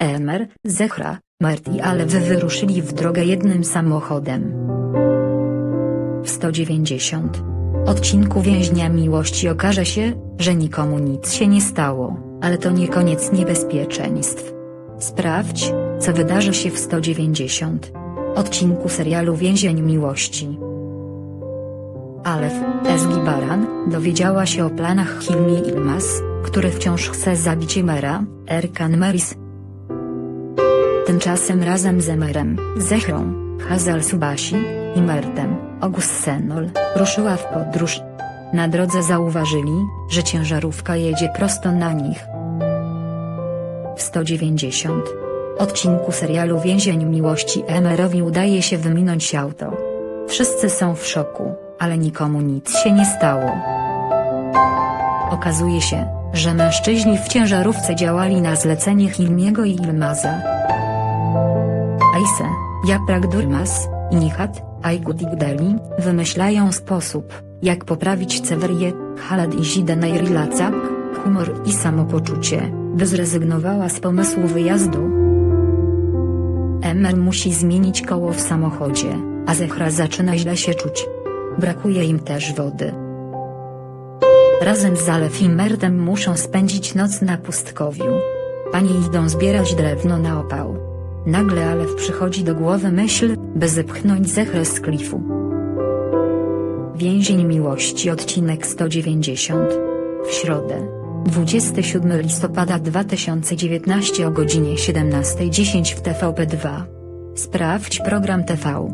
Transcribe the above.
Emer, Zechra, Marti ale wy wyruszyli w drogę jednym samochodem. W 190 odcinku Więźnia Miłości okaże się, że nikomu nic się nie stało, ale to nie koniec niebezpieczeństw. Sprawdź, co wydarzy się w 190 odcinku serialu Więzień Miłości. Alef, Ezgi Baran, dowiedziała się o planach Hilmi Ilmaz, który wciąż chce zabić Emera, Erkan Meris. Tymczasem razem z Emerem, Zehrą, Hazal Subasi i Mertem, August Senol, ruszyła w podróż. Na drodze zauważyli, że ciężarówka jedzie prosto na nich. W 190 odcinku serialu Więzień Miłości Emerowi udaje się wyminąć auto. Wszyscy są w szoku, ale nikomu nic się nie stało. Okazuje się, że mężczyźni w ciężarówce działali na zlecenie Hilmiego i Ilmaza. Aise, Yaprak Durmas, i Nihat, Aykut wymyślają sposób, jak poprawić Cewerię, Haled i Zidę Najrilacak, humor i samopoczucie, by zrezygnowała z pomysłu wyjazdu. Emer musi zmienić koło w samochodzie, a Zechra zaczyna źle się czuć. Brakuje im też wody. Razem z Alef i Merdem muszą spędzić noc na pustkowiu. Panie idą zbierać drewno na opał. Nagle Alef przychodzi do głowy myśl, by zepchnąć Zehrę z klifu. Więzień Miłości odcinek 190. W środę. 27 listopada 2019 o godzinie 17.10 w TVP2. Sprawdź program TV.